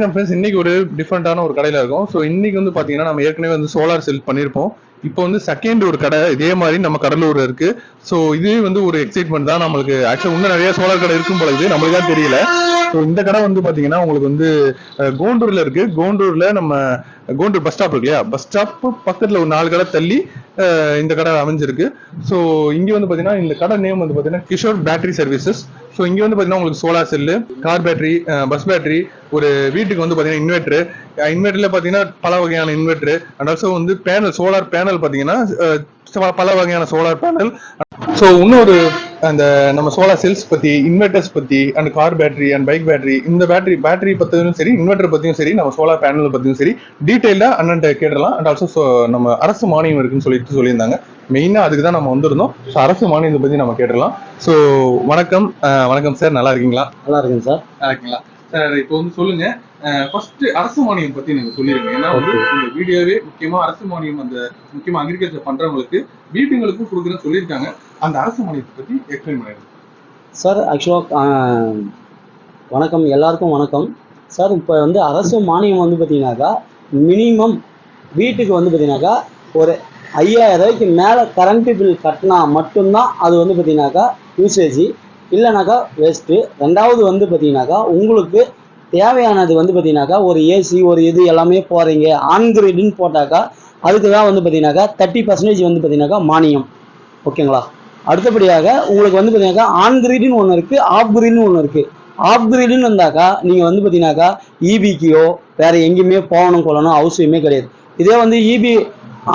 வணக்கம் ஃப்ரெண்ட்ஸ் இன்னைக்கு ஒரு டிஃப்ரெண்டான ஒரு கடையில இருக்கும். ஸோ இன்னைக்கு வந்து பாத்தீங்கன்னா நம்ம ஏற்கனவே வந்து சோலார் செல் பண்ணியிருப்போம் இப்போ வந்து செகண்ட் ஒரு கடை இதே மாதிரி நம்ம கடலூர் இருக்கு. ஸோ இதே வந்து ஒரு எக்ஸைட்மெண்ட் தான் நம்மளுக்கு. ஆக்சுவலாக இன்னும் நிறைய சோலார் கடை இருக்கும் போல இது நம்மளுக்கு தான் தெரியல. ஸோ இந்த கடை வந்து பார்த்தீங்கன்னா உங்களுக்கு வந்து கோண்டூரில் இருக்கு. கோண்டூரில் நம்ம கோண்டூர் பஸ் ஸ்டாப் இருக்கு இல்லையா? பஸ் ஸ்டாப் பக்கத்தில் ஒரு நாலு கடை தள்ளி இந்த கடை அமைஞ்சிருக்கு. ஸோ இங்கே வந்து பார்த்தீங்கன்னா இந்த கடை நேம் வந்து பார்த்தீங்கன்னா கிஷோர் பேட்டரி சர்வீசஸ் ஸோ இங்கே வந்து பார்த்தீங்கன்னா உங்களுக்கு solar cell car battery bus battery ஒரு வீட்டுக்கு வந்து பார்த்தீங்கன்னா இன்வெர்ட்ரு இன்வெர்டர்ல பாத்தீங்கன்னா பல வகையான இன்வெர்டர் அண்ட் ஆல்சோ வந்து பேனல் சோலார் பேனல் பாத்தீங்கன்னா பல- வகையான சோலார் பேனல் ஸோ இன்னொரு அந்த நம்ம சோலார் செல்ஸ் பத்தி இன்வெர்டர்ஸ் பத்தி and car battery and bike battery இந்த பேட்டரி பேட்டரி பத்தியும் சரி இன்வெர்டர் பத்தியும் சரி நம்ம சோலார் பேனல் பத்தியும் சரி டீட்டெயிலா அண்ணன் கேட்டலாம் அண்ட் ஆல்சோ நம்ம அரசு மானியம் இருக்குன்னு சொல்லிட்டு சொல்லியிருந்தாங்க. மெயினா அதுக்கு தான் நம்ம வந்திருந்தோம். ஸோ அரசு மானியத்தை பத்தி நம்ம கேட்டலாம் ஸோ வணக்கம். வணக்கம் சார் நல்லா இருக்கீங்களா? நல்லா இருக்குங்க சார் நல்லா இருக்கீங்களா? சார் இப்போ வந்து சொல்லுங்க. ஃபர்ஸ்ட் அரசு மானியம் பத்தி நீங்க சொல்லிருங்க. ஏன்னா வந்து இந்த வீடியோவே முக்கியமா அரசு மானியம் அந்த முக்கியமா அக்ரிகல்ச்சர் பண்றவங்களுக்கு வீட்டுங்களுக்கும் கொடுக்குறேன்னு சொல்லியிருக்காங்க. அந்த அரசு மானியத்தை பத்தி எக்ஸ்பிளைன் பண்ணிடுங்க. சார் ஆக்சுவலாக வணக்கம். எல்லாருக்கும் வணக்கம். சார் இப்போ வந்து அரசு மானியம் வந்து பார்த்தீங்கன்னாக்கா மினிமம் வீட்டுக்கு வந்து பார்த்தீங்கன்னாக்கா ஒரு ஐயாயிரம் ரூபாய்க்கு மேலே கரண்ட்டு பில் கட்டினா மட்டும்தான் அது வந்து பார்த்தீங்கன்னாக்கா யூசேஜ் இல்லைனாக்கா வேஸ்ட்டு ரெண்டாவது வந்து பார்த்தீங்கன்னாக்கா உங்களுக்கு தேவையானது வந்து பார்த்தீங்கன்னாக்கா ஒரு ஏசி ஒரு இது எல்லாமே போகிறீங்க ஆன்கிரேடுன்னு போட்டாக்கா அதுக்கு தான் வந்து பார்த்தீங்கன்னாக்கா தேர்ட்டி பர்சன்டேஜ் வந்து பார்த்தீங்கன்னாக்கா மானியம். ஓகேங்களா? அடுத்தபடியாக உங்களுக்கு வந்து பார்த்தீங்கன்னாக்கா ஆன்கிரேடுன்னு ஒன்று இருக்குது ஆஃப் கிரீடுன்னு ஒன்று இருக்குது ஆஃப் கிரீடுன்னு இருந்தாக்கா நீங்கள் வந்து பார்த்தீங்கன்னாக்கா இபிக்கியோ வேறு எங்கேயுமே போகணும் கொள்ளணும் அவசியமே கிடையாது. இதே வந்து இபி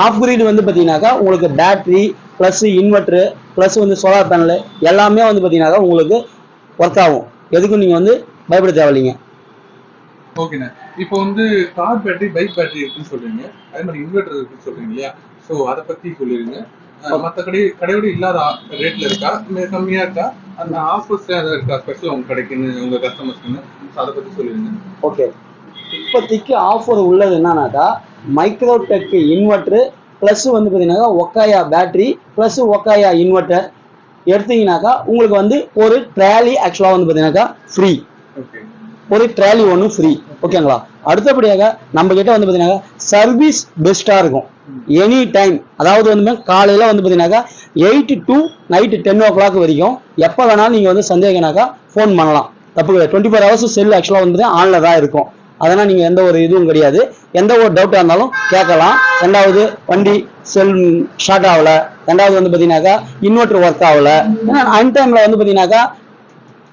ஆஃப் கிரீடு வந்து பார்த்தீங்கன்னாக்கா உங்களுக்கு பேட்ரி ப்ளஸ் இன்வெர்ட்ரு ப்ளஸ் வந்து சோலார் பேனல் எல்லாமே வந்து பார்த்தீங்கன்னாக்கா உங்களுக்கு ஒர்க் ஆகும். எதுக்கும் நீங்கள் வந்து பயப்பட தேவையில்லைங்க. ஓகேண்ணா இப்போ வந்து கார் பேட்டரி பைக் பேட்டரி இருக்குன்னு சொல்றீங்க. அதே மாதிரி இன்வெர்டர் இருக்குன்னு சொல்றீங்க இல்லையா? ஸோ அதை பத்தி சொல்லிருங்க அஹ், மத்த கடை கடையோட இல்லாத ரேட்ல இருக்கா? கம்மியா இருக்கா? அந்த ஆஃபர்ஸ் ஏதாவது இருக்கா? ஸ்பெஷல் உங்க கடைக்குன்னு உங்க கஸ்டமர்ஸ்க்குன்னு அதை பத்தி சொல்லிருங்க ஓகே இப்போதைக்கு ஆஃபர் உள்ளது என்னன்னாக்கா மைக்ரோடெக் இன்வெர்ட்ரு ப்ளஸ் வந்து பார்த்தீங்கன்னாக்கா Okaya battery plus Okaya inverter எடுத்தீங்கன்னாக்கா உங்களுக்கு வந்து ஒரு ட்ராலி ஆக்சுவலாக வந்து பார்த்தீங்கன்னாக்கா ஃப்ரீ ஓகே ஒரு ட்ராலி ஒன்று ஃப்ரீ ஓகேங்களா அடுத்தபடியாக நம்ம கிட்ட வந்து பார்த்தீங்கன்னா சர்வீஸ் பெஸ்ட்டாக இருக்கும். எனி டைம் அதாவது வந்து காலையில் வந்து பார்த்தீங்கன்னாக்கா eight to night ten o'clock வரைக்கும் எப்போ வேணாலும் நீங்கள் வந்து சந்தேகனாக்கா ஃபோன் பண்ணலாம். தப்பு கிடையாது. டுவெண்ட்டி ஃபோர் ஹவர்ஸ் செல் ஆக்சுவலாக வந்து ஆனில் தான் இருக்கும். அதனால் நீங்கள் எந்த ஒரு இதுவும் கிடையாது. எந்த ஒரு டவுட்டாக இருந்தாலும் கேட்கலாம். ரெண்டாவது வண்டி செல் ஷார்ட் ஆகல. ரெண்டாவது வந்து பார்த்தீங்கன்னாக்கா இன்வெர்டர் ஒர்க் ஆகல. ஏன்னா அன் டைமில் வந்து பார்த்தீங்கன்னாக்கா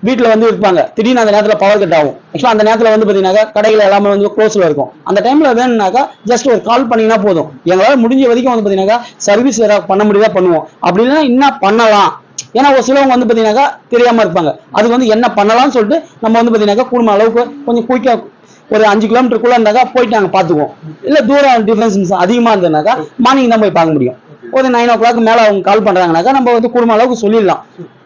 வீட்டில் வந்து இருப்பாங்க. திடீர்னு அந்த நேரத்தில் பவர் கட் ஆகும். ஆக்சுவலாக அந்த நேரத்தில் வந்து பார்த்தீங்கன்னாக்கா கடைகள் எல்லாமே வந்து க்ளோஸில் இருக்கும். அந்த டைமில் வேணும்னாக்கா ஜஸ்ட் ஒரு கால் பண்ணிங்கன்னா போதும். எங்களால் முடிஞ்ச வரைக்கும் வந்து பார்த்தீங்கன்னாக்கா சர்வீஸ் ஏதாவது பண்ண முடியுதா பண்ணுவோம். அப்படி இல்லைன்னா என்ன பண்ணலாம். ஏன்னா ஒரு சிலவங்க வந்து பார்த்தீங்கன்னாக்கா தெரியாமல் இருப்பாங்க. அதுக்கு வந்து என்ன பண்ணலாம்னு சொல்லிட்டு நம்ம வந்து பார்த்தீங்கன்னாக்கா குடும்ப அளவுக்கு கொஞ்சம் குயிக்காக ஒரு அஞ்சு கிலோமீட்டருக்குள்ளே இருந்தாக்கா போயிட்டு நாங்கள் பார்த்துக்குவோம் இல்லை தூரம் டிஃபரன்ஸ் அதிகமாக இருந்ததுனாக்கா மார்னிங் தான் போய் பார்க்க முடியும். ஒரு நைன் ஓ கிளாக் மேலே அவங்க கால் பண்ணுறாங்கனாக்கா நம்ம வந்து குடும்ப அளவுக்கு சொல்லிடலாம்.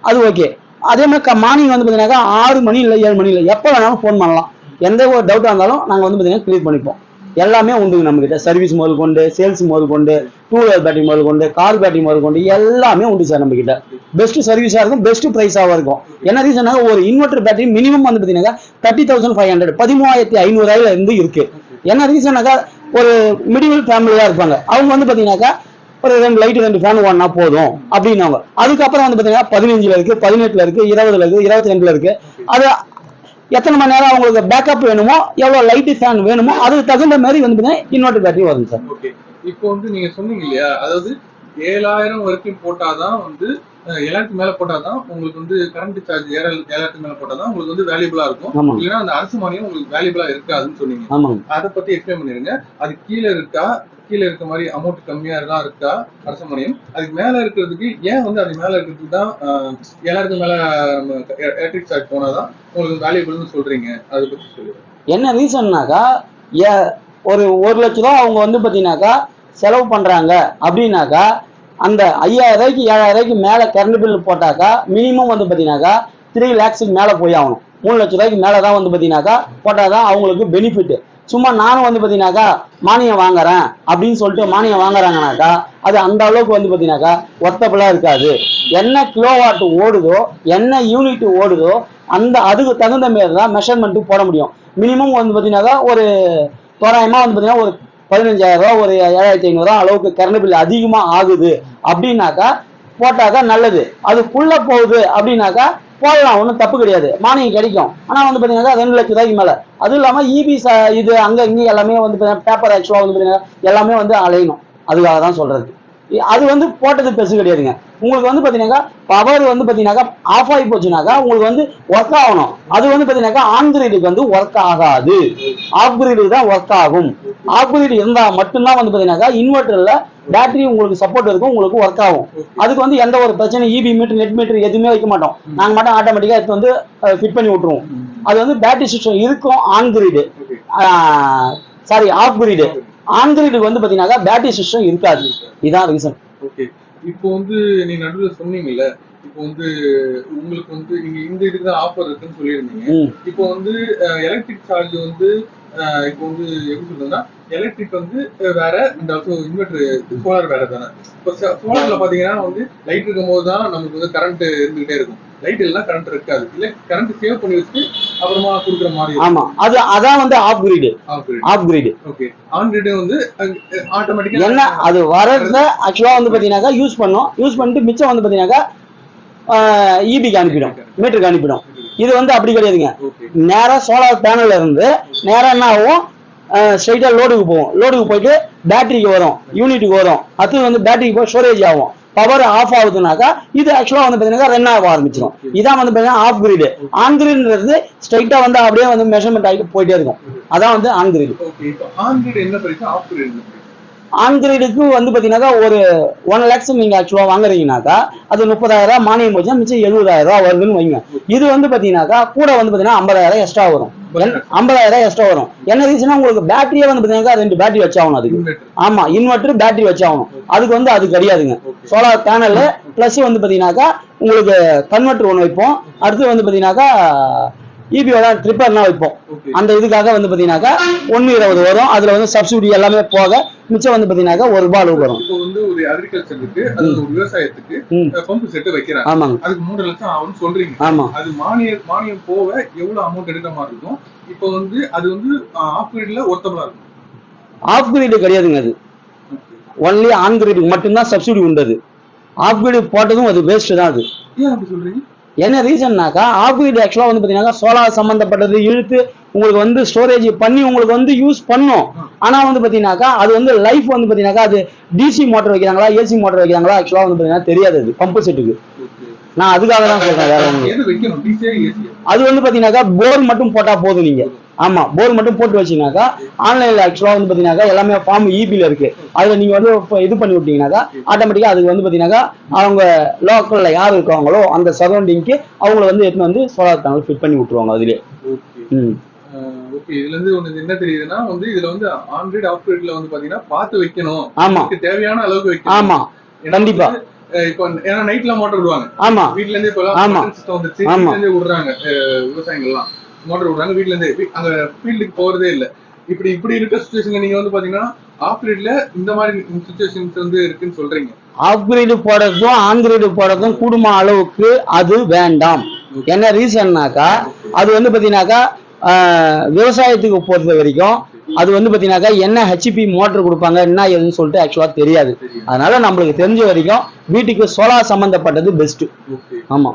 அது ஓகே அதே மாதிரி மார்னிங் வந்து பார்த்தீங்கன்னாக்கா ஆறு மணி இல்லை ஏழு மணி இல்லை எப்போ வேணாலும் ஃபோன் பண்ணலாம். எந்த ஒரு டவுட்டாக இருந்தாலும் நாங்கள் வந்து பார்த்தீங்கன்னா கிளியர் பண்ணிப்போம். எல்லாமே உண்டு நம்மகிட்ட. சர்வீஸ் முதல் கொண்டு சேல்ஸ் முதல் கொண்டு டூ வீலர் பேட்டரி முதல் கொண்டு கார் பேட்டரி முதல் கொண்டு எல்லாமே உண்டு சார் நம்மக்கிட்ட பெஸ்ட் சர்வீஸாக இருக்கும் பெஸ்ட் ப்ரைஸாகவும் இருக்கும். என்ன ரீசனாக ஒரு இன்வெர்டர் பேட்டரி மினிமம் வந்து பார்த்தீங்கன்னா தேர்ட்டி தௌசண்ட் ஃபைவ் ஹண்ட்ரட் பதிமூவாயிரத்தி ஐநூறுவாயில இருந்து இருக்கு. என்ன ரீசனாக்கா ஒரு மிடில் ஃபேமிலியாக இருப்பாங்க. அவங்க வந்து பார்த்தீங்கன்னாக்கா ஒரு ரெண்டு லைட் ரெண்டு ஃபேன் ஓடனா போதும் அப்படின்னாங்க. அதுக்கப்புறம் வந்து பார்த்தீங்கன்னா பதினஞ்சுல இருக்கு பதினெட்டுல இருக்கு இருபதுல இருக்கு இருபத்தி ரெண்டுல இருக்கு. அது எத்தனை மணி நேரம் அவங்களுக்கு பேக்கப் வேணுமோ எவ்வளோ லைட்டு ஃபேன் வேணுமோ அதுக்கு தகுந்த மாதிரி வந்து பார்த்தீங்கன்னா இன்வெர்டர் பேட்டரி வரும் சார். ஓகே இப்போ வந்து நீங்க சொன்னீங்க இல்லையா? அதாவது ஏழாயிரம் வரைக்கும் போட்டாதான் வந்து அஹ், ஏழாயிரத்துக்கு மேல போட்டாதான் உங்களுக்கு வந்து கரண்ட் சார்ஜ் ஏழாயிரம் ஏழாயிரத்துக்கு மேல போட்டாதான் உங்களுக்கு வந்து வேல்யூபிளா இருக்கும். இல்லைன்னா அந்த அரசு மானியம் உங்களுக்கு வேல்யூபிளா இருக்காதுன்னு சொன்னீங்க. அதை பத்தி எக்ஸ்பிளைன் பண்ணிருங்க அது கீழே இருக்கா? கீழே இருக்க மாதிரி அமௌண்ட் கம்மியா தான் இருக்கா அரசு அதுக்கு மேல இருக்கிறதுக்கு ஏன் வந்து அது மேல இருக்கிறதுக்கு தான் எல்லாருக்கும் மேலே மேல நம்ம எலக்ட்ரிக் சார்ஜ் போனாதான் உங்களுக்கு வேல்யூபிள்னு சொல்றீங்க. அதை பத்தி சொல்லுங்க என்ன ரீசன்னாக்கா ஏ ஒரு ஒரு லட்ச ரூபா அவங்க வந்து பார்த்தீங்கன்னாக்கா செலவு பண்ணுறாங்க அப்படின்னாக்கா அந்த ஐயாயிரம் ரூபாய்க்கு ஏழாயிரம் ரூபாய்க்கு மேலே கரண்ட் பில் போட்டாக்கா மினிமம் வந்து பார்த்தீங்கன்னாக்கா த்ரீ லேக்ஸுக்கு மேலே போய் ஆகணும். மூணு லட்ச ரூபாய்க்கு மேலே தான் வந்து பார்த்தீங்கன்னாக்கா போட்டால் தான் அவங்களுக்கு பெனிஃபிட் சும்மா நானும் வந்து பார்த்தீங்கன்னாக்கா மானியம் வாங்குறேன் அப்படின்னு சொல்லிட்டு மானியம் வாங்குறாங்கனாக்கா அது அந்த அளவுக்கு வந்து பார்த்தீங்கன்னாக்கா ஒத்தப்பெல்லாம் இருக்காது. என்ன கிலோவாட் ஓடுதோ என்ன யூனிட் ஓடுதோ அந்த அதுக்கு தகுந்த மாரி தான் மெஷர்மெண்ட்டு போட முடியும். மினிமம் வந்து பார்த்தீங்கன்னாக்கா ஒரு தோராயமாக வந்து பார்த்தீங்கன்னா ஒரு பதினஞ்சாயிரம் ரூபா ஒரு ஏழாயிரத்தி ஐநூறுரூவா அளவுக்கு கரண்ட் பில் அதிகமாக ஆகுது. அப்படின்னாக்கா போட்டாக்கா நல்லது. அதுக்குள்ளே போகுது அப்படின்னாக்கா போடலாம் ஒன்றும் தப்பு கிடையாது. மானியம் கிடைக்கும். ஆனா வந்து பார்த்தீங்கன்னா ரெண்டு லட்ச ரூபாய்க்கு மேலே. அதுவும் இல்லாம இபி இது அங்க இங்க எல்லாமே வந்து பேப்பர் ஆக்சுவலா வந்து பாத்தீங்கன்னா எல்லாமே வந்து அலையணும். அதுக்காக தான் சொல்றது. அது வந்து போட்டது பெருசு கிடையாதுங்க. உங்களுக்கு வந்து பார்த்தீங்கன்னாக்கா பவர் வந்து பார்த்தீங்கன்னாக்கா ஆஃப் ஆகி போச்சுனாக்கா உங்களுக்கு வந்து ஒர்க் ஆகணும். அது வந்து பார்த்தீங்கன்னாக்கா ஆன் கிரீடுக்கு வந்து ஒர்க் ஆகாது. ஆஃப் கிரீடுக்கு தான் ஒர்க் ஆகும். ஆஃப் கிரீடு இருந்தால் மட்டும்தான் வந்து பார்த்தீங்கன்னாக்கா இன்வெர்டரில் பேட்டரி உங்களுக்கு சப்போர்ட் இருக்கும் உங்களுக்கு ஒர்க் ஆகும். அதுக்கு வந்து எந்த ஒரு பிரச்சனை இபி மீட்டர் நெட் மீட்டர் எதுவுமே வைக்க மாட்டோம். நாங்கள் மட்டும் ஆட்டோமேட்டிக்காக எடுத்து வந்து ஃபிட் பண்ணி விட்டுருவோம். அது வந்து பேட்டரி சிஸ்டம் இருக்கும் on grid sorry off grid on கிரீடுக்கு வந்து பாத்தீங்கன்னாக்கா பேட்டரி சிஸ்டம் இருக்காது. இதான் ரீசன் ஓகே இப்போ வந்து நீ நடுவுல சொன்னீங்கல்ல இப்போ வந்து உங்களுக்கு வந்து நீங்க இந்த இதுக்கு தான் ஆஃபர் இருக்குன்னு சொல்லியிருந்தீங்க. இப்போ வந்து எலக்ட்ரிக் சார்ஜ் வந்து இப்போ வந்து எப்படி சொல்றதுன்னா எலக்ட்ரிக் வந்து வேற அண்ட் ஆல்சோ இன்வெர்டர் சோலார் வேற தானே. இப்போ சோலார்ல பாத்தீங்கன்னா வந்து லைட் இருக்கும் போது தான் நமக்கு வந்து கரண்ட் இருந்துகிட்டே இருக்கும். லைட் இல்லைன்னா கரண்ட் இருக்காது. இல்ல கரண்ட் சேவ் பண்ணி வச்சு அப்புறமா கொடுக்குற மாதிரி ஆமா. அது அதான் வந்து off grid off grid okay on grid வந்து ஆட்டோமேட்டிக்கா என்ன அது வரத ஆக்சுவலா வந்து பாத்தீங்கன்னாக்கா யூஸ் பண்ணோம். யூஸ் பண்ணிட்டு மிச்சம் வந்து பாத்தீங்கன்னாக்கா இபிக்கு அனுப்பிடும். மீட்டருக்கு அனுப்பிடும். இது வந்து அப்படி கிடையாதுங்க. ஓகே நேரா சோலார் பேனல்ல இருந்து நேரா என்ன ஆகும்? ஸ்ட்ரைட்டா லோடுக்கு போகும் லோடுக்கு போயிட்டு பேட்டரிக்கு வரும். யூனிட்டுக்கு வரும். அது வந்து பேட்டரிக்கு போய் ஸ்டோரேஜ் ஆகும். பவர் ஆஃப் ஆகுதுனாக்கா இது ஆக்சுவலா வந்து பாத்தீங்கன்னா ரன் ஆக ஆரம்பிச்சிடும் இதான் வந்து பாத்தீங்கன்னா ஆஃப் கிரிடு ஆன் கிரிட்ன்றது ஸ்ட்ரைட்டா வந்து அப்படியே வந்து மெஷர்மெண்ட் ஆகிட்டு போயிட்டே இருக்கும். அதான் வந்து ஆன் கிரிடு கிரேடுக்கு வந்து பாத்தீங்கன்னாக்கா ஒரு ஒன் லேக்ஸ் நீங்க ஆக்சுவலா வாங்குறீங்கனாக்கா அது முப்பதாயிரம் ரூபாய் மானியம் போச்சுன்னா மிச்சம் எழுபதாயிரம் ரூபாய் வருதுன்னு வைங்க. இது வந்து பாத்தீங்கன்னாக்கா கூட வந்து பாத்தீங்கன்னா ஐம்பதாயிரம் எக்ஸ்ட்ரா வரும். ஐம்பதாயிரம் எக்ஸ்ட்ரா வரும். என்ன ரீசனா உங்களுக்கு பேட்டரியே வந்து பாத்தீங்கன்னா ரெண்டு பேட்டரி வச்சாகணும் அதுக்கு. ஆமா இன்வெர்டர் பேட்டரி வச்சாகணும். அதுக்கு வந்து அது கிடையாதுங்க. சோலார் பேனல் பிளஸ் வந்து பாத்தீங்கன்னாக்கா உங்களுக்கு கன்வெர்டர் ஒன்று வைப்போம். அடுத்து வந்து பாத்தீங்கன்னாக்கா இபியோட ட்ரிப்பர்னா வைப்போம். ஓகே அந்த இதுக்காக வந்து பாத்தீங்கன்னாக்கா ஒன்னு இருபது வரும். அதுல வந்து சப்சிடி எல்லாமே போக மிச்சம் வந்து பாத்தீங்கன்னாக்கா ஒரு ரூபாய் அளவு வரும். இப்போ வந்து ஒரு அக்ரிகல்ச்சர் இருக்கு. அது ஒரு விவசாயத்துக்கு. பம்பு செட்டு வைக்கிறாங்க. ஆமாங்க. அதுக்கு மூன்று லட்சம் ஆகும்னு சொல்றீங்க. ஆமா. அது மானியம் மானியம் போக எவ்வளவு அமௌண்ட் எடுக்கிற மாதிரி இருக்கும்? இப்போ வந்து அது வந்து ஆஃப் கிரிட்ல இருக்கும். ஆஃப் கிரீடு கிடையாதுங்க அது. ஒன்லி ஆன் கிரீடுக்கு மட்டும்தான் சப்சிடி உண்டது ஆஃப் கிரீடு போட்டதும் அது வேஸ்ட் தான் அது. ஏன் அப்படி சொல்றீங்க? என்ன ரீசன்னாக்கா ஆஃப் கிரீடு ஆக்சுவலாக வந்து பார்த்தீங்கன்னா சோலார் சம்மந்தப்பட்டது இழுத்து உங்களுக்கு வந்து ஸ்டோரேஜ் பண்ணி உங்களுக்கு வந்து யூஸ் பண்ணும் ஆனா வந்து பாத்தீங்கன்னாக்கா அது வந்து லைஃப் வந்து பாத்தீங்கன்னாக்கா அது டிசி மோட்டர் வைக்கிறாங்களா ஏசி மோட்டர் வைக்கிறாங்களா ஆக்சுவலா வந்து பாத்தீங்கன்னா தெரியாது அது பம்பு செட்டுக்கு நான் அதுக்காக தான் சொல்றேன் வேற ஏசியா அது வந்து பாத்தீங்கன்னாக்கா போர் மட்டும் போட்டா போதும் நீங்க. ஆமா போர் மட்டும் போட்டு வச்சீங்கன்னாக்கா ஆன்லைன்ல ஆக்சுவலா வந்து பாத்தீங்கன்னாக்கா எல்லாமே ஃபார்ம் இபில இருக்கு. அதுல நீங்க வந்து இது பண்ணி விட்டீங்கன்னாக்கா ஆட்டோமேட்டிக்கா அதுக்கு வந்து பாத்தீங்கன்னாக்கா அவங்க லோக்கல்ல யார் இருக்காங்களோ அந்த சரௌண்டிங்க்கு அவங்கள வந்து எடுத்துன்னு வந்து சோலார் பேனல் ஃபிட் பண்ணி விட்டுருவாங்க அதுலயே. ம். ஓகே இதுல இருந்து ஒண்ணு என்ன தெரியுதுன்னா வந்து இதுல வந்து ஆஃப் கிரிட்ல வந்து பாத்தீங்கன்னா பார்த்து வைக்கணும். ஆமா. தேவையான அளவுக்கு வைக்கணும். ஆமா. கண்டிப்பா. இப்போ ஏன்னா நைட்ல மோட்டர் விடுவாங்க. ஆமா. வீட்ல இருந்தே இப்போ ஆமா. இருந்தே விடுறாங்க விவசாயிகள் எல்லாம் மோட்டர் விடுறாங்க வீட்ல இருந்தே அங்க ஃபீல்டுக்கு போறதே இல்ல. இப்படி இப்படி இருக்க சுச்சுவேஷன்ல நீங்க வந்து பாத்தீங்கன்னா ஆஃப் கிரிட்ல இந்த மாதிரி சுச்சுவேஷன்ஸ் வந்து இருக்குன்னு சொல்றீங்க. ஆஃப் கிரேடு போடுறதும் ஆன் கிரேடு போடுறதும் கூடுமா அளவுக்கு அது வேண்டாம். என்ன ரீசன்னாக்கா அது வந்து பாத்தீங்கன்னாக்கா விவசாயத்துக்கு பொறுத்த வரைக்கும் அது வந்து பாத்தீங்கன்னாக்கா என்ன ஹெச்பி மோட்டர் கொடுப்பாங்க என்ன ஏதுன்னு சொல்லிட்டு ஆக்சுவலா தெரியாது. அதனால நம்மளுக்கு தெரிஞ்ச வரைக்கும் வீட்டுக்கு சோலார் சம்பந்தப்பட்டது பெஸ்ட் ஓகே ஆமா.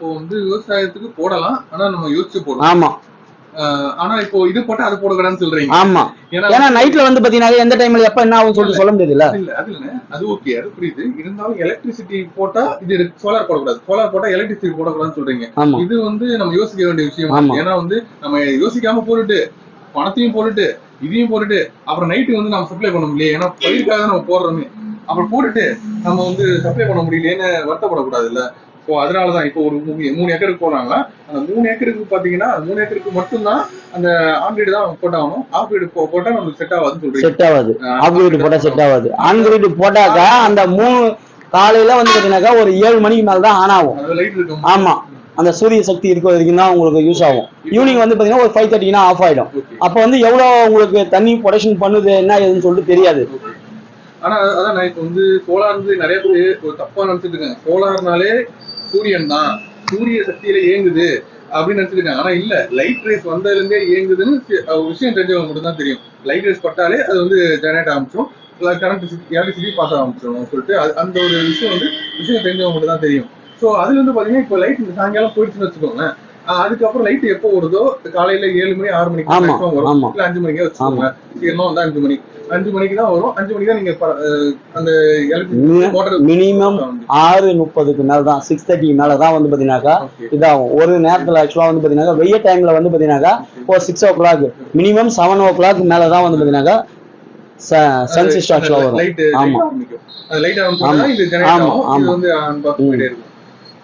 அப்போ வந்து விவசாயத்துக்கு போடலாம் ஆனா நம்ம யோசிச்சு போடலாம் ஆமா. ஆனா இப்போ இது போட்டா அது போடக்கூடாதுன்னு சொல்றீங்க. ஆமா. ஏன்னா நைட்ல வந்து பாத்தீங்கன்னா எந்த டைம்ல எப்ப என்ன ஆகும் சொல்லிட்டு சொல்ல முடியாதுல்ல? அது இல்ல அது ஓகே அது புரியுது. இருந்தாலும் எலக்ட்ரிசிட்டி போட்டா இது சோலார் போடக்கூடாது. சோலார் போட்டா எலக்ட்ரிசிட்டி போடக்கூடாதுன்னு சொல்றீங்க. இது வந்து நம்ம யோசிக்க வேண்டிய விஷயம். ஏன்னா வந்து நம்ம யோசிக்காம போட்டுட்டு பணத்தையும் போட்டுட்டு இதையும் போட்டுட்டு அப்புறம் நைட்டு வந்து நம்ம சப்ளை பண்ண முடியல ஏன்னா பயிருக்காக நம்ம போடுறோமே. அப்புறம் போட்டுட்டு நம்ம வந்து சப்ளை பண்ண முடியலையேன்னு வருத்தப்படக்கூடாது இல்ல ஸோ அதனாலதான் இப்போ ஒரு மூணு ஏக்கருக்கு போறாங்க அந்த மூணு ஏக்கருக்கு பாத்தீங்கன்னா அந்த மூணு ஏக்கருக்கு மட்டும்தான் அந்த ஆண்ட்ராய்டு தான் போட்டாகணும் ஆஃப் போட்டா நமக்கு செட் ஆகாதுன்னு சொல்றீங்க. செட் ஆகாது ஆஃப் கிரேடு போட்டா செட் ஆகாது ஆன் கிரேடு போட்டாக்கா அந்த மூணு காலையில வந்து பாத்தீங்கன்னாக்கா ஒரு ஏழு மணிக்கு மேல தான் ஆன் ஆகும் லைட் இருக்கும் ஆமா. அந்த சூரிய சக்தி இருக்க வரைக்கும் தான் உங்களுக்கு யூஸ் ஆகும். ஈவினிங் வந்து பாத்தீங்கன்னா ஒரு ஃபைவ் தேர்ட்டினா ஆஃப் ஆயிடும். ஓகே அப்போ வந்து எவ்வளவு உங்களுக்கு தண்ணி ப்ரொடக்ஷன் பண்ணுது என்ன ஏதுன்னு சொல்லிட்டு தெரியாது. ஆனா அதான் நான் இப்போ வந்து சோலார் வந்து நிறைய பேர் ஒரு தப்பா நினைச்சிட்டு இருக்காங்க. சோலார்னாலே சூரியன் தான். சூரிய சக்தியில இயங்குது அப்படின்னு நினைச்சிட்டு இருக்காங்க. ஆனா இல்ல. லைட் ரேஸ் வந்ததுல இருந்தே இயங்குதுன்னு சி- ஒரு விஷயம் தெரிஞ்சவங்க மட்டும் தான் தெரியும். லைட் ரேஸ் பட்டாலே அது வந்து ஜெனரேட் ஆரம்பிச்சோம் கரண்ட் எலக்ட்ரிசிட்டி பாஸ் ஆரம்பிச்சிடும் சொல்லிட்டு அது- அந்த ஒரு விஷயம் வந்து விஷயம் தெரிஞ்சவங்க மட்டும் தான் தெரியும். ஸோ அதுல இருந்து பாத்தீங்கன்னா இப்போ லைட் சாயங்காலம் போயிடுச்சுன்னு வச்சுக்கோங்க அதுக்கப்புறம் லைட் எப்போ வருதோ? காலையில ஏழு மணி ஆறு மணிக்கு வரும். இல்ல அஞ்சு மணிக்கே வச்சுக்கோங்க. சீக்கிரமா வந்து அஞ்சு மணி. அஞ்சு மணிக்கு தான் வரும். அஞ்சு மணிக்கு தான் நீங்க அந்த மோட்டர் மினிமம் ஆறு முப்பதுக்கு மேல தான் சிக்ஸ் தேர்ட்டிக்கு மேல தான் வந்து பாத்தீங்கன்னாக்கா இதாகும். ஒரு நேரத்துல ஆக்சுவலா வந்து பாத்தீங்கன்னா வெய்ய டைம்ல வந்து பாத்தீங்கன்னாக்கா ஒரு six o'clock minimum seven o'clock மேல தான் வந்து பாத்தீங்கன்னாக்கா சன் சிஸ்டம் ஆக்சுவலா வரும். ஆமா. லைட் ஆமா. ஆமா, ஆமா.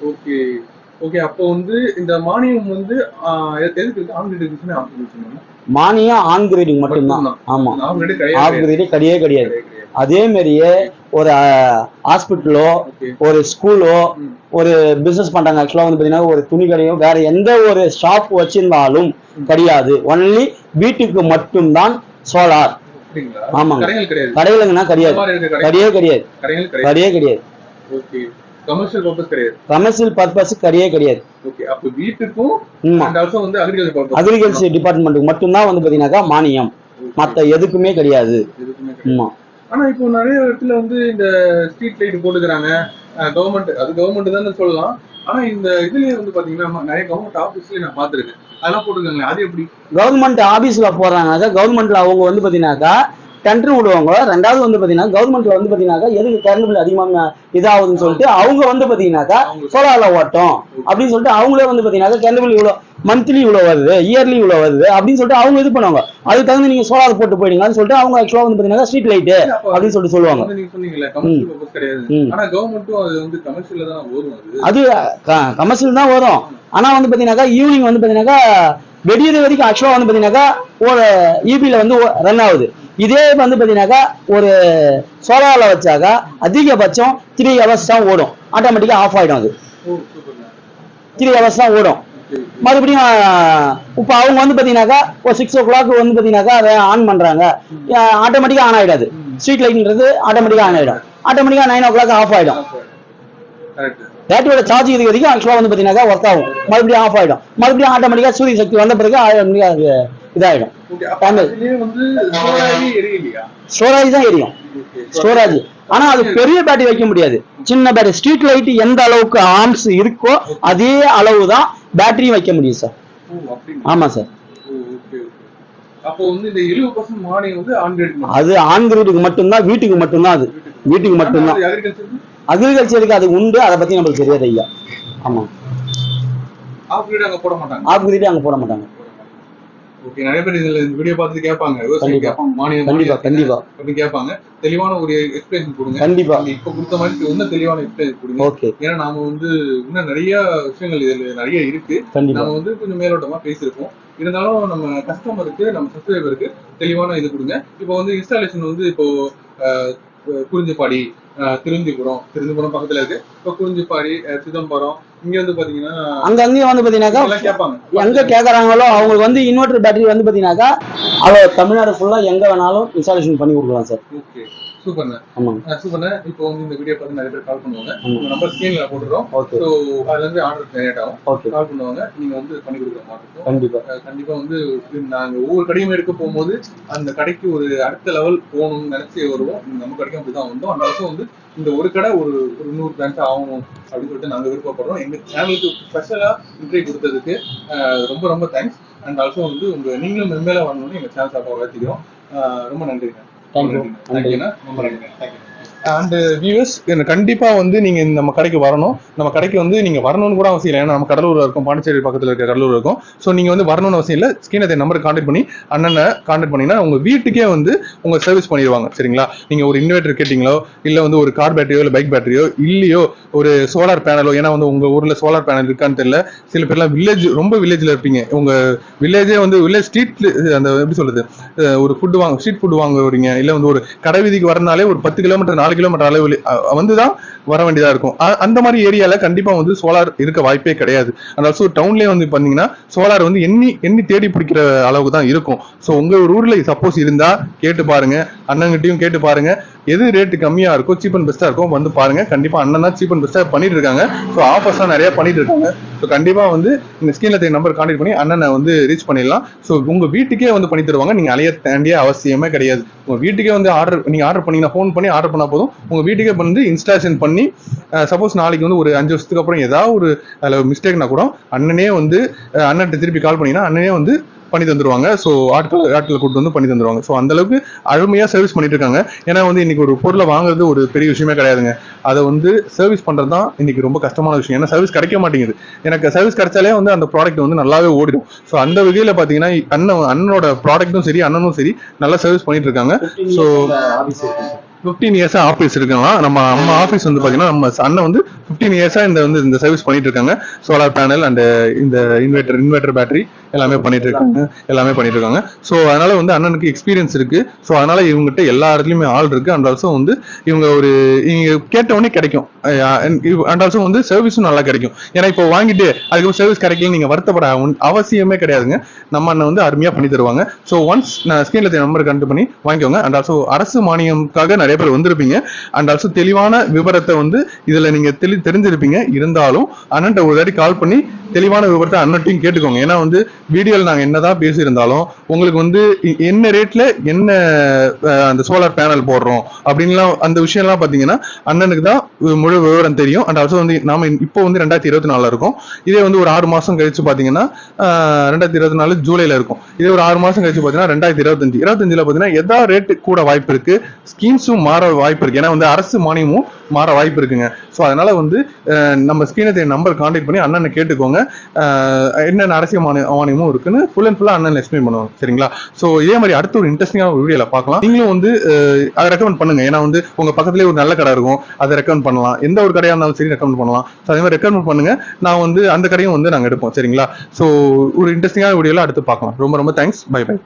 ஓகே ஓகே அப்போ வந்து இந்த மானியம் வந்து எதுக்கு இருக்கு ஆன் கிரேட் ஆன் கிரேட் மானியம் ஆன் கிரேடிங் மட்டும்தான். ஆமா. ஆஃப் கிடையாது. கிரேடு கிடையவே கிடையாது. அதே மாதிரியே ஒரு ஹாஸ்பிட்டலோ ஒரு ஸ்கூலோ. ஒரு பிசினஸ் பண்றாங்க. ஆக்சுவலா வந்து பாத்தீங்கன்னா ஒரு துணி கடையோ வேற எந்த ஒரு ஷாப் வச்சிருந்தாலும் கிடையாது. ஒன்லி வீட்டுக்கு மட்டும்தான் சோலார் ஆமாங்க. கடைகள் கிடையாது. கிடையவே கிடையாது. கிடையவே கிடையாது. கமர்ஷியல் பர்பஸ் கிடையாது. கமர்ஷியல் பர்பஸ் கிடையவே கிடையாது. ஓகே அப்ப வீட்டுக்கும் வந்து அக்ரிகல்ச்சர் அக்ரிகல்ச்சர் டிபார்ட்மெண்ட்டுக்கு மட்டும்தான் வந்து பாத்தீங்கன்னாக்கா மானியம். மத்த எதுக்குமே கிடையாது. ஆமா. ஆனா இப்போ நிறைய இடத்துல வந்து இந்த ஸ்ட்ரீட் லைட் போட்டுக்கிறாங்க. கவர்மெண்ட் அது கவர்மெண்ட் தான் சொல்லலாம். ஆனா இந்த இதுலயே வந்து பாத்தீங்கன்னா நிறைய கவர்மெண்ட் ஆபீஸ்லயே நான் பாத்துருக்கேன் அதெல்லாம் போட்டுருக்காங்க அது எப்படி? கவர்மெண்ட் ஆபீஸ்ல போறாங்கனாக்கா கவர்மெண்ட்ல அவங்க வந்து பாத்தீங்கன்னாக்கா டெண்டர் விடுவாங்க ரெண்டாவது வந்து பாத்தீங்கன்னா கவர்மெண்ட்ல வந்து பாத்தீங்கன்னாக்கா எதுக்கு கரண்ட் பில் அதிகமா இதாகுதுன்னு சொல்லிட்டு அவங்க வந்து பாத்தீங்கன்னாக்கா சோலார்ல ஓட்டம் அப்படின்னு சொல்லிட்டு அவங்களே வந்து பாத்தீங்கன்னாக்கா கரண்ட் பில் இவ்வளவு மந்த்லி இவ்வளவு வருது இயர்லி இவ்வளவு வருது அப்படின்னு சொல்லிட்டு அவங்க இது பண்ணுவாங்க. அதுக்கு தகுந்த நீங்க சோலார் போட்டு போயிடுங்கன்னு சொல்லிட்டு அவங்க ஆக்சுவலா வந்து பாத்தீங்கன்னா ஸ்ட்ரீட் அப்ப அப்படின்னு சொல்லிட்டு சொல்லுவாங்க. அது கமர்ஷியல் தான் வரும் ஆனா வந்து பாத்தீங்கன்னாக்கா ஈவினிங் வந்து பாத்தீங்கன்னாக்கா வெடியது வரைக்கும் ஆக்சுவலா வந்து பாத்தீங்கன்னாக்கா ஒரு இபில வந்து ரன் ஆகுது. இதே வந்து பாத்தீங்கன்னாக்கா ஒரு சோலார்ல வச்சாக்கா அதிகபட்சம் த்ரீ ஹவர்ஸ் தான் ஓடும். ஆட்டோமேட்டிக்கா ஆஃப் ஆயிடும் அது. த்ரீ ஹவர்ஸ் தான் ஓடும். மறுபடியும் இப்போ அவங்க வந்து பாத்தீங்கன்னாக்கா ஒரு சிக்ஸ் ஓ கிளாக் வந்து பாத்தீங்கன்னாக்கா அதை ஆன் பண்றாங்க. ஆட்டோமேட்டிக்கா ஆன் ஆயிடாது. ஸ்ட்ரீட் லைட்ன்றது ஆட்டோமேட்டிக்கா ஆன் ஆயிடும். ஆட்டோமேட்டிக்கா நைன் ஓ கிளாக் ஆஃப் ஆயிடும். கரெக்ட் பேட்டரியோட சார்ஜ் இது வரைக்கும் ஆக்சுவலாக வந்து பார்த்தீங்கன்னா ஒர்க் ஆகும். மறுபடியும் ஆஃப் ஆயிடும். மறுபடியும் ஆட்டோமேட்டிக்காக சூரிய சக்தி வந்த பிறகு ஆட்டோமேட்டிக்கா அது இதாயிடும். ஓகே அப்ப வந்து ஸ்டோரேஜ் தான் எரியும். ஸ்டோரேஜ். ஆனா அது பெரிய பேட்டரி வைக்க முடியாது. சின்ன பேட்டரி ஸ்ட்ரீட் லைட் எந்த அளவுக்கு ஆர்ம்ஸ் இருக்கோ அதே அளவு தான் பேட்டரியும் வைக்க முடியும் சார் ஆமா சார் அப்போ வந்து இந்த எழுபது பர்சன்ட் மானியம் வந்து ஆன் கிரேட் அது ஆன் கிரீடுக்கு மட்டும்தான் வீட்டுக்கு மட்டும்தான் அது. வீட்டுக்கு மட்டும்தான். அக்ரிகல்ச்சர் அக்ரிகல்ச்சருக்கு அது உண்டு அதை பத்தி நம்மளுக்கு தெரியாது ஐயா. ஆமா. ஆஃப் கிரேட் அங்க போட மாட்டாங்க. ஆஃப் கிரீடு அங்க போட மாட்டாங்க. ஓகே நிறைய பேர் இதுல இந்த வீடியோ பார்த்துட்டு கேட்பாங்க. மானியம் கண்டிப்பா. கண்டிப்பா அப்படின்னு கேட்பாங்க. தெளிவான ஒரு எக்ஸ்பிளேஷன் கொடுங்க. கண்டிப்பா. இப்ப கொடுத்த மாதிரி இன்னும் தெளிவான எக்ஸ்பிளேஷன் கொடுங்க. ஓகே ஏன்னா நாம வந்து இன்னும் நிறைய விஷயங்கள் இதுல நிறைய இருக்கு. நம்ம வந்து கொஞ்சம் மேலோட்டமா பேசியிருக்கோம் இருந்தாலும் நம்ம கஸ்டமருக்கு நம்ம சப்ஸ்கிரைபருக்கு தெளிவான இது கொடுங்க. இப்போ வந்து இன்ஸ்டாலேஷன் வந்து இப்போ அஹ், திருந்திபுரம். திருந்திபுரம் பக்கத்துல இருக்கு. இப்போ குறிஞ்சிப்பாடி சிதம்பரம் இங்க வந்து பாத்தீங்கன்னா அங்க அங்கேயும் வந்து பாத்தீங்கன்னாக்கா கேட்பாங்க. எங்க கேக்குறாங்களோ அவங்களுக்கு வந்து இன்வெர்டர் பேட்டரி வந்து பாத்தீங்கன்னாக்கா அவ தமிழ்நாடு ஃபுல்லா எங்க வேணாலும் இன்ஸ்டாலேஷன் பண்ணி கொடுக்கலாம் சார் ஓகே சூப்பர்ண்ணே ஆமாங்க. அஹ், சூப்பர்ண்ணே இப்போ வந்து இந்த வீடியோ பார்த்து நிறைய பேர் கால் பண்ணுவாங்க. உங்க நம்பர் ஸ்கிரீன்ல போட்டுறோம் ஓகே ஸோ அதுல இருந்து ஆர்டர் ஜெனரேட் ஆகும். ஓகே கால் பண்ணுவாங்க. நீங்க வந்து பண்ணி கொடுக்குற மாதிரி இருக்கும். கண்டிப்பா. கண்டிப்பா வந்து நாங்க ஒவ்வொரு கடையும் எடுக்க போகும்போது அந்த கடைக்கு ஒரு அடுத்த லெவல் போகணும்னு நினைச்சு வருவோம். நம்ம கடைக்கும் அப்படிதான் வந்தோம். அந்த அளவுக்கு வந்து இந்த ஒரு கடை ஒரு ஒரு நூறு பிரான்ச் ஆகணும் அப்படின்னு சொல்லிட்டு நாங்க விருப்பப்படுறோம். எங்க சேனலுக்கு ஸ்பெஷலா இன்டர்வியூ கொடுத்ததுக்கு ரொம்ப ரொம்ப தேங்க்ஸ் அண்ட் ஆல்சோ வந்து உங்க நீங்களும் மென்மேல வரணும்னு எங்க சேனல் வாழ்த்துக்கிறோம் அஹ் ரொம்ப நன்றிங்க. தேங்க்யூ நன்றி தேங்க்யூ அண்ட் uh, வியூவர்ஸ் கண்டிப்பா வந்து நீங்க நம்ம கடைக்கு வரணும். நம்ம கடைக்கு வந்து நீங்க வரணும்னு கூட அவசியம் இல்லை. ஏன்னா நம்ம கடலூர் இருக்கும் பாண்டிச்சேரி பக்கத்துல இருக்க கடலூர் இருக்கும். ஸோ நீங்க வந்து வரணும்னு அவசியம் இல்லை. ஸ்கீனை நம்பர் காண்டாக்ட் பண்ணி அண்ணனை காண்டாக்ட் பண்ணீங்கன்னா உங்க வீட்டுக்கே வந்து உங்க சர்வீஸ் பண்ணிடுவாங்க. சரிங்களா? நீங்க ஒரு இன்வெர்டர் கேட்டிங்களோ இல்லை வந்து ஒரு கார் பேட்டரியோ இல்லை பைக் பேட்டரியோ இல்லையோ ஒரு சோலார் பேனலோ ஏன்னா வந்து உங்க ஊர்ல சோலார் பேனல் இருக்கான்னு தெரியல. சில பேர்லாம் வில்லேஜ் ரொம்ப வில்லேஜ்ல இருப்பீங்க. உங்க வில்லேஜே வந்து வில்லேஜ் ஸ்ட்ரீட் அந்த எப்படி சொல்றது? ஒரு ஃபுட் வாங்க ஸ்ட்ரீட் ஃபுட் வாங்க வரீங்க இல்லை வந்து ஒரு கடை வீதிக்கு வரனாலே ஒரு பத்து கிலோமீட்டர் நாலு கிலோமீட்டர் அளவில் வந்து தான் வர வேண்டியதாக இருக்கும். அந்த மாதிரி ஏரியால கண்டிப்பா வந்து சோலார் இருக்க வாய்ப்பே கிடையாது. அண்ட் ஆல்சோ டவுன்லயே வந்து பார்த்தீங்கன்னா சோலார் வந்து எண்ணி எண்ணி தேடி பிடிக்கிற அளவுக்கு தான் இருக்கும். ஸோ உங்கள் ஊரில் சப்போஸ் இருந்தா கேட்டு பாருங்க. அண்ணங்கிட்டையும் கேட்டு பாருங்க. எது ரேட்டு கம்மியா இருக்கோ சீப் அண்ட் பெஸ்டா இருக்கோ வந்து பாருங்க. கண்டிப்பா அண்ணன் தான் சீப் அண்ட் பெஸ்டா பண்ணிட்டு இருக்காங்க. ஸோ ஆஃபர்ஸ்லாம் நிறைய பண்ணிட்டு இருக்காங்க. ஸோ கண்டிப்பா வந்து இந்த ஸ்கிரீன்ல தெரிய நம்பர் காண்டக்ட் பண்ணி அண்ணனை வந்து ரீச் பண்ணிடலாம். ஸோ உங்க வீட்டுக்கே வந்து பண்ணி தருவாங்க. நீங்க அலைய தேண்டிய அவசியமே கிடையாது. உங்க வீட்டுக்கே வந்து ஆர்டர் நீங்க ஆர்டர் பண்ணீங்கன்னா ஃபோன் பண்ணி ஆர்டர் பண்ணா போதும். உங்க வீட்டுக்கே வந்து இன்ஸ்டாலேஷன் பண்ணி சப்போஸ் நாளைக்கு வந்து ஒரு அஞ்சு வருஷத்துக்கு அப்புறம் ஏதாவது ஒரு அதில் மிஸ்டேக்னா கூட அண்ணனே வந்து அஹ், திருப்பி கால் பண்ணீங்கன்னா அண்ணனே வந்து பண்ணி தந்துருவாங்க. ஸோ ஆட்கள் ஆட்களை கூட்டு வந்து பண்ணி தந்துருவாங்க. ஸோ அந்த அளவுக்கு சர்வீஸ் பண்ணிட்டு இருக்காங்க ஏன்னா வந்து இன்னைக்கு ஒரு பொருளை வாங்குறது ஒரு பெரிய விஷயமே கிடையாதுங்க. அதை வந்து சர்வீஸ் பண்றது தான் இன்னைக்கு ரொம்ப கஷ்டமான விஷயம். ஏன்னா சர்வீஸ் கிடைக்க மாட்டேங்குது. எனக்கு சர்வீஸ் கிடைச்சாலே வந்து அந்த ப்ராடக்ட் வந்து நல்லாவே ஓடிடும். ஸோ அந்த வகையில் பார்த்தீங்கன்னா அண்ணன் அண்ணனோட ப்ராடக்ட்டும் சரி அண்ணனும் சரி நல்லா சர்வீஸ் பண்ணிட்டு இருக்காங்க ஸோ ஃபிஃப்டீன் இயர்ஸா ஆஃபீஸ் இருக்கலாம் நம்ம நம்ம ஆஃபீஸ் வந்து பாத்தீங்கன்னா நம்ம அண்ணன் வந்து ஃபிஃப்டீன் இயர்ஸா இந்த வந்து இந்த சர்வீஸ் பண்ணிட்டு இருக்காங்க சோலார் பேனல் அண்ட் இந்த இன்வெர்டர் இன்வெர்டர் பேட்டரி எல்லாமே பண்ணிட்டு இருக்காங்க. எல்லாமே பண்ணிட்டு இருக்காங்க. ஸோ அதனால வந்து அண்ணனுக்கு எக்ஸ்பீரியன்ஸ் இருக்கு. ஸோ அதனால இவங்ககிட்ட எல்லா இடத்துலயுமே ஆள் இருக்கு. அண்ட் ஆல்சோ வந்து இவங்க ஒரு இங்க கேட்ட உடனே கிடைக்கும். அண்ட் ஆல்சோ வந்து சர்வீஸும் நல்லா கிடைக்கும். ஏன்னா இப்போ வாங்கிட்டு அதுக்கு சர்வீஸ் கிடைக்கல நீங்க வருத்தப்பட அவசியமே கிடையாதுங்க. நம்ம அண்ணன் வந்து அருமையா பண்ணி தருவாங்க. ஸோ ஒன்ஸ் நான் ஸ்கிரீன்ல நம்பர் கண்டு பண்ணி வாங்கிக்கோங்க. அண்ட் ஆல்சோ அரசு மானியம்காக நிறைய பேர் வந்திருப்பீங்க. அண்ட் ஆல்சோ தெளிவான விவரத்தை வந்து இதுல நீங்க தெளி தெரிஞ்சிருப்பீங்க. இருந்தாலும் அண்ணன்ட்ட ஒரு தாட்டி கால் பண்ணி தெளிவான விவரத்தை அண்ணன்ட்டையும் கேட்டுக்கோங்க. ஏன்னா வந்து வீடியோவில் நாங்கள் என்னதான் பேசியிருந்தாலும் உங்களுக்கு வந்து இ- என்ன ரேட்டில் என்ன அந்த சோலார் பேனல் போடுறோம் அப்படின்லாம் அந்த விஷயம்லாம் பார்த்தீங்கன்னா அண்ணனுக்கு தான் முழு விவரம் தெரியும். அண்ட் ஆல்சோ வந்து நாம இப்போ வந்து ரெண்டாயிரத்தி இருபத்தி நாலில் இருக்கும். இதே வந்து ஒரு ஆறு மாதம் கழிச்சு பார்த்தீங்கன்னா ரெண்டாயிரத்தி இருபத்தி நாலு ஜூலையில் இருக்கும். இதே ஒரு ஆறு மாதம் கழிச்சு பார்த்தீங்கன்னா ரெண்டாயிரத்தி இருபத்தஞ்சு. இருபத்தஞ்சில் பார்த்தீங்கன்னா எதா ரேட்டு கூட வாய்ப்பு இருக்குது ஸ்கீம்ஸும் மாற வாய்ப்பு இருக்குது ஏன்னா வந்து அரசு மானியமும் மாற வாய்ப்பு இருக்குங்க. ஸோ அதனால் வந்து நம்ம ஸ்கிரீனை நம்பர் கான்டாக்ட் பண்ணி அண்ணனை கேட்டுக்கோங்க. என்னென்ன அரசியல் மானியம் மானியமும் இருக்குன்னு ஃபுல் அண்ட் ஃபுல்லாக அண்ணன் எக்ஸ்பிளைன் பண்ணுவாங்க சரிங்களா? ஸோ இதே மாதிரி அடுத்த ஒரு இன்ட்ரெஸ்டிங்கான ஒரு வீடியோல பார்க்கலாம். நீங்களும் வந்து அதை ரெக்கமெண்ட் பண்ணுங்க. ஏன்னா வந்து உங்க பக்கத்துலேயே ஒரு நல்ல கடை இருக்கும். அதை ரெக்கமெண்ட் பண்ணலாம். எந்த ஒரு கடையாக இருந்தாலும் சரி ரெக்கமெண்ட் பண்ணலாம். ஸோ அதே மாதிரி ரெக்கமெண்ட் பண்ணுங்க. நான் வந்து அந்த கடையும் வந்து நாங்கள் எடுப்போம் சரிங்களா? ஸோ ஒரு இன்ட்ரெஸ்டிங்கான வீடியோல அடுத்து பார்க்கலாம். ரொம்ப ரொம்ப தேங்க்ஸ் பை பை